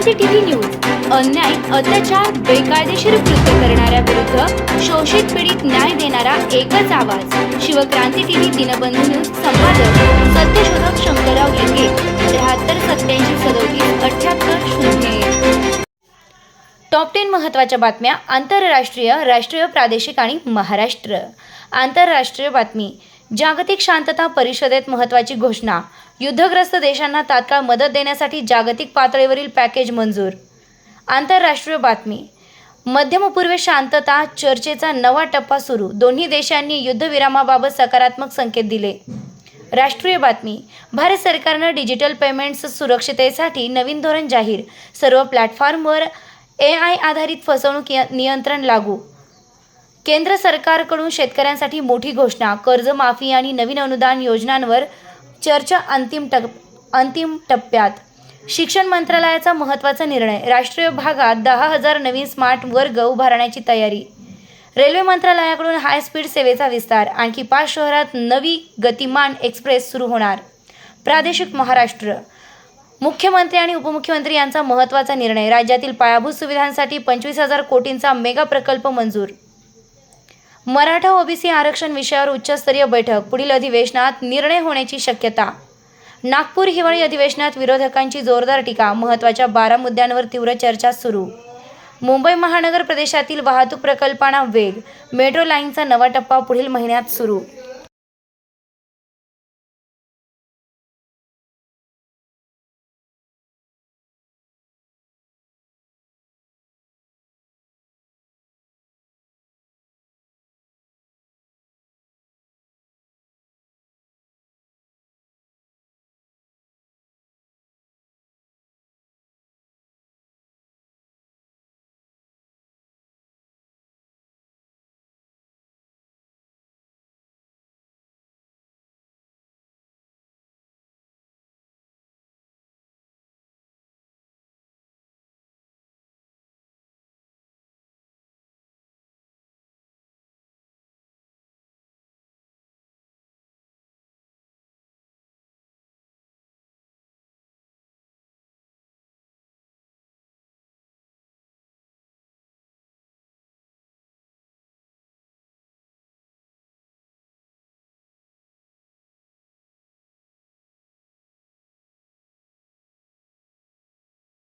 क्रांती TV news. अन्याय अत्याचार बेकायदेशीर कृत्य करणाऱ्या विरुद्ध शोषित पीडित न्याय देणारा एकच आवाज. शिवक्रांती टीव्ही दिनबंधू न्यूज संपादक सत्यशोधक शंकरराव लिंगे त्र्याहत्तर सत्याऐंशी सदोतीस अठ्याहत्तर शून्य टॉप टेन महत्त्वाच्या बातम्या आंतरराष्ट्रीय राष्ट्रीय प्रादेशिक आणि महाराष्ट्र. आंतरराष्ट्रीय बातमी. जागतिक शांतता परिषदेत महत्त्वाची घोषणा. युद्धग्रस्त देशांना तात्काळ मदत देण्यासाठी जागतिक पातळीवरील पॅकेज मंजूर. आंतरराष्ट्रीय बातमी. मध्यमपूर्व शांतता चर्चेचा नवा टप्पा सुरू. दोन्ही देशांनी युद्धविरामाबाबत सकारात्मक संकेत दिले. राष्ट्रीय बातमी. भारत सरकारनं डिजिटल पेमेंट्स सुरक्षितेसाठी नवीन धोरण जाहीर. सर्व प्लॅटफॉर्मवर ए आय आधारित फसवणूक य- नियंत्रण लागू. केंद्र सरकारकडून शेतकऱ्यांसाठी मोठी घोषणा. कर्जमाफी आणि नवीन अनुदान योजनांवर चर्चा अंतिम टप अंतिम टप्प्यात. शिक्षण मंत्रालयाचा महत्त्वाचा निर्णय. राष्ट्रीय भागात दहा हजार नवीन स्मार्ट वर्ग उभारण्याची तयारी. रेल्वे मंत्रालयाकडून हाय स्पीड सेवेचा विस्तार. आणखी पाच शहरात नवी गतिमान एक्सप्रेस सुरू होणार. प्रादेशिक महाराष्ट्र. मुख्यमंत्री आणि उपमुख्यमंत्री यांचा महत्त्वाचा निर्णय. राज्यातील पायाभूत सुविधांसाठी पंचवीस हजार कोटींचा मेगा प्रकल्प मंजूर. मराठा ओबीसी आरक्षण विषयावर उच्चस्तरीय बैठक. पुढील अधिवेशनात निर्णय होण्याची शक्यता. नागपूर हिवाळी अधिवेशनात विरोधकांची जोरदार टीका. महत्त्वाच्या बारा मुद्द्यांवर तीव्र चर्चा सुरू. मुंबई महानगर प्रदेशातील वाहतूक प्रकल्पांना वेग. मेट्रो लाईनचा नवा टप्पा पुढील महिन्यात सुरू.